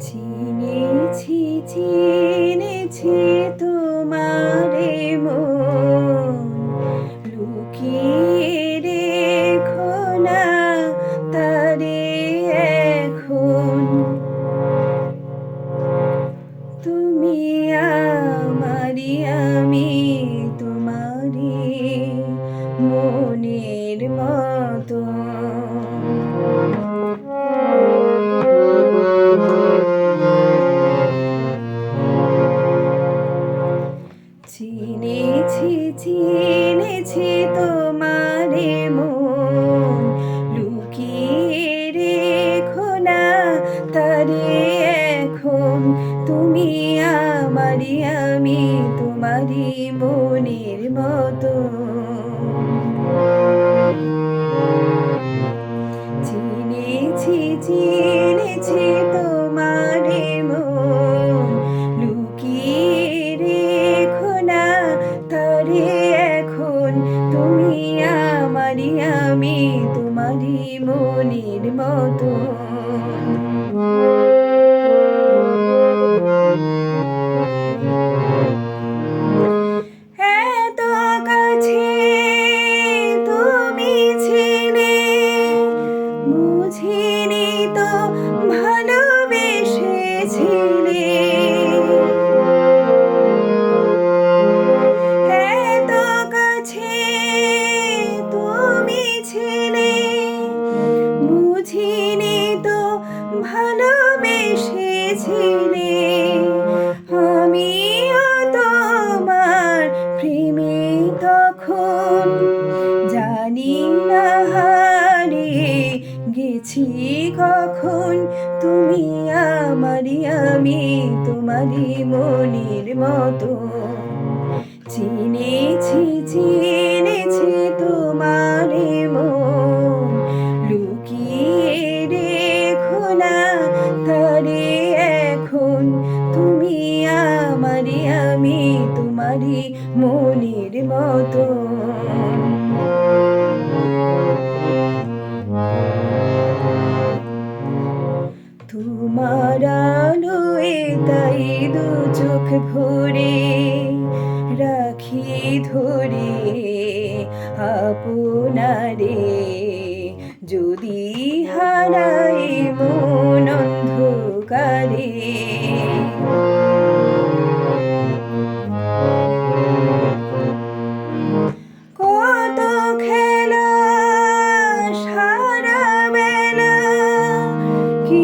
চিনেছি চিনেছি তোমারে মন। লুকিয়ে রেখো চিনেছি চিনেছি তোমারে মন। লুকিয়ে রেখো না তারে এখন। তুমি আমারি আমি তোমারি মনের মতো। চিনেছি চিনেছি তুমি আমারই আমি তোমারই মনের মতো এত কাছে তুমি ছিলে বুঝিনি তো ভালোবেসেছিলে বুঝিনি তো ভালোবেসেছিলে। আমিও তোমার প্রেমে তখন জানি না হারিয়ে গেছি কখন। তুমি আমারই, আমি তোমারই মনের মতো। চিনেছি চিনেছি তোমারে তুমি আমারই আমি তোমারি মনির মতো। তোমার আলোয় তাই দু চোখ ভরে রাখি ধরে আপনারে। যদি হারাই মন অন্ধকারে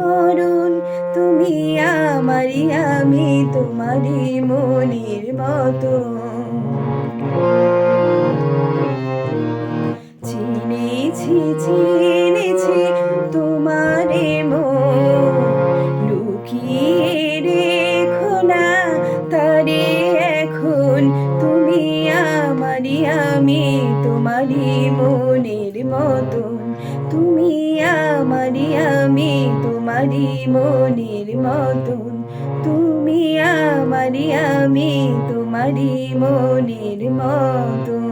মরণ, তুমি আমারই, আমি তোমারই মনের মতো। চিনেছি চিনেছি তোমারে মন লুকিয়ে রেখো না তারে এখন। তুমি আমারই, আমি তোমারই মনের মতন তুমি আমারি আমি তোমারি মনির মতন তুমি আমারি আমি তোমারি মনির মতন